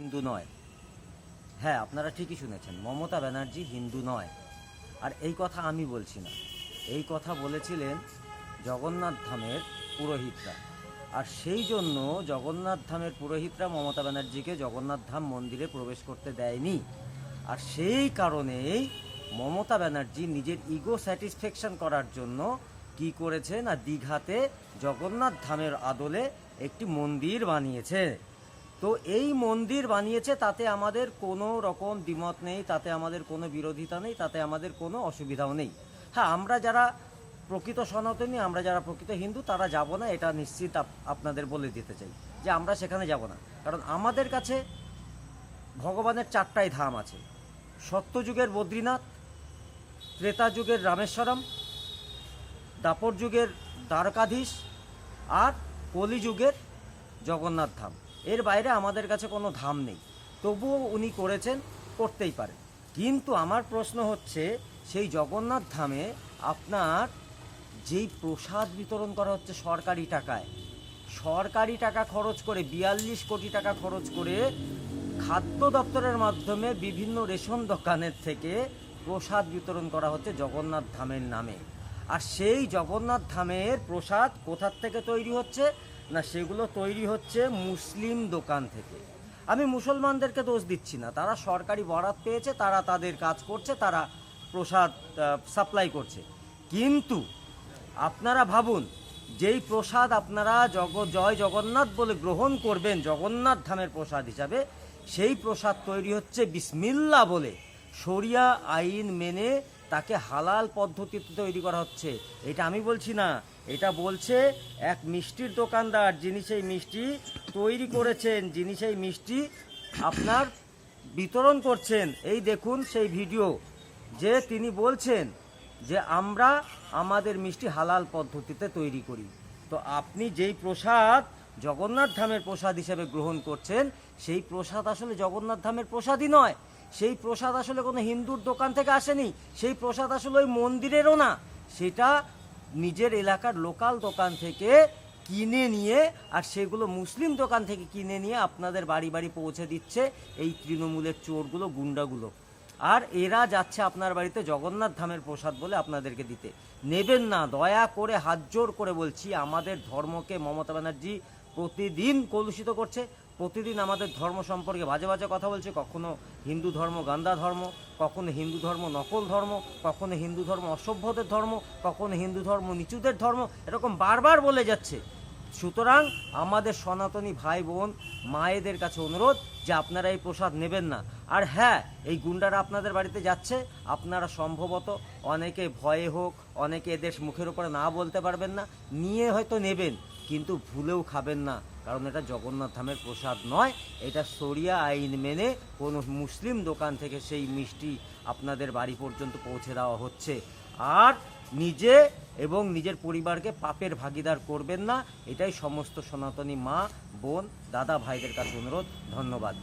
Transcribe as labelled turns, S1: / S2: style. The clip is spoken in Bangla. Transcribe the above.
S1: হিন্দু নয়। হ্যাঁ আপনারা ঠিকই শুনেছেন, মমতা ব্যানার্জি হিন্দু নয়। আর এই কথা আমি বলছি না। এই কথা বলেছিলেন জগন্নাথ ধামের পুরোহিতরা। আর সেই জন্য জগন্নাথ ধামের পুরোহিতরা মমতা ব্যানার্জিকে জগন্নাথ ধাম মন্দিরে প্রবেশ করতে দেয়নি। আর সেই কারণেই মমতা ব্যানার্জি নিজের ইগো স্যাটিসফ্যাকশন করার জন্য কি করেছে না দীঘাতে জগন্নাথ ধামের আদলে একটি মন্দির বানিয়েছে। তো এই মন্দির বানিয়েছে, তাতে আমাদের কোনো রকম দ্বিমত নেই, তাতে আমাদের কোনো বিরোধিতা নেই, তাতে আমাদের কোনো অসুবিধাও নেই। হ্যাঁ আমরা যারা প্রকৃত সনাতনী, আমরা যারা প্রকৃত হিন্দু, তারা যাব না, এটা নিশ্চিত আপ- আপনাদের বলে দিতে চাই যে আমরা সেখানে যাব না। কারণ আমাদের কাছে ভগবানের চারটাই ধাম আছে। সত্যযুগের বদ্রীনাথ ত্রেতা যুগের রামেশ্বরম দাপর যুগের দ্বারকাধীশ আর কলিযুগের জগন্নাথ ধাম। এর বাইরে আমাদের কাছে কোনো ধাম নেই। তবুও উনি করেছেন, করতেই পারে কিন্তু আমার প্রশ্ন হচ্ছে, সেই জগন্নাথ ধামে আপনার যেই প্রসাদ বিতরণ করা হচ্ছে সরকারি টাকায়, সরকারি টাকা খরচ করে, বিয়াল্লিশ কোটি টাকা খরচ করে খাদ্য দপ্তরের মাধ্যমে বিভিন্ন রেশন দোকানের থেকে প্রসাদ বিতরণ করা হচ্ছে জগন্নাথ ধামের নামে। আর সেই জগন্নাথ ধামের প্রসাদ কোথার থেকে তৈরি হচ্ছে? না, সেগুলো তৈরি হচ্ছে মুসলিম দোকান থেকে। আমি মুসলমানদেরকে দোষ দিচ্ছি না। তারা সরকারি বরাত পেয়েছে, তারা তাদের কাজ করছে, তারা প্রসাদ সাপ্লাই করছে। কিন্তু আপনারা ভাবুন, যেই প্রসাদ আপনারা জগ, জয় জগন্নাথ বলে গ্রহণ করবেন জগন্নাথ ধামের প্রসাদ হিসাবে, সেই প্রসাদ তৈরি হচ্ছে বিসমিল্লা বলে। শরিয়া আইন মেনে তাকে হালাল পদ্ধতিতে তৈরি করা হচ্ছে। এটা আমি বলছি না। এটা বলছে এক মিষ্টির দোকানদার, যিনি সেই মিষ্টি তৈরি করেছেন, যিনি সেই মিষ্টি আপনার বিতরণ করছেন। এই দেখুন সেই ভিডিও যে তিনি বলছেন যে, আমরা আমাদের মিষ্টি হালাল পদ্ধতিতে তৈরি করি। তো আপনি যেই প্রসাদ জগন্নাথ ধামের প্রসাদ হিসেবে গ্রহণ করছেন, সেই প্রসাদ আসলে জগন্নাথ ধামের প্রসাদই নয়। সেই প্রসাদ আসলে কোনো হিন্দুর দোকান থেকে আসেনি, সেই প্রসাদ আসলে ওই মন্দিরেরও না। সেটা নিজের এলাকার লোকাল দোকান থেকে কিনে নিয়ে, আর সেগুলো মুসলিম দোকান থেকে কিনে নিয়ে আপনাদের বাড়ি বাড়ি পৌঁছে দিচ্ছে এই তৃণমূলের চোরগুলো, গুন্ডাগুলো। আর এরা যাচ্ছে আপনার বাড়িতে জগন্নাথ ধামের প্রসাদ বলে আপনাদেরকে দিতে। নেবেন না, দয়া করে, হাত জোর করে বলছি, আমাদের ধর্মকে মমতা ব্যানার্জি প্রতিদিন কলুষিত করছে। প্রতিদিন আমাদের ধর্ম সম্পর্কে বাজে বাজে কথা বলছে। কখনো হিন্দু ধর্ম গান্দা ধর্ম, কখনো হিন্দু ধর্ম নকল ধর্ম, কখনো হিন্দু ধর্ম অসভ্যদের ধর্ম, কখনো হিন্দু ধর্ম নিচুদের ধর্ম, এরকম বারবার বলে যাচ্ছে। সুতরাং আমাদের সনাতনী ভাই বোন মায়েদের কাছে অনুরোধ যে আপনারা এই প্রসাদ নেবেন না। আর হ্যাঁ এই গুন্ডারা আপনাদের বাড়িতে যাচ্ছে, আপনারা সম্ভবত অনেকে ভয়ে হোক, অনেকে এদের মুখের উপরে না বলতে পারবেন না, নিয়ে হয়তো নেবেন। কিন্তু ভুলেও খাবেন না, কারণ এটা জগন্নাথ ধামের প্রসাদ নয়, এটা সরিয়া আইন মেনে কোনো মুসলিম দোকান থেকে সেই মিষ্টি আপনাদের বাড়ি পর্যন্ত পৌঁছে দেওয়া হচ্ছে। আর নিজে এবং নিজের পরিবারকে পাপের ভাগিদার করবেন না, এটাই সমস্ত সনাতনী মা, বোন, দাদা, ভাইদের কাছে অনুরোধ, ধন্যবাদ।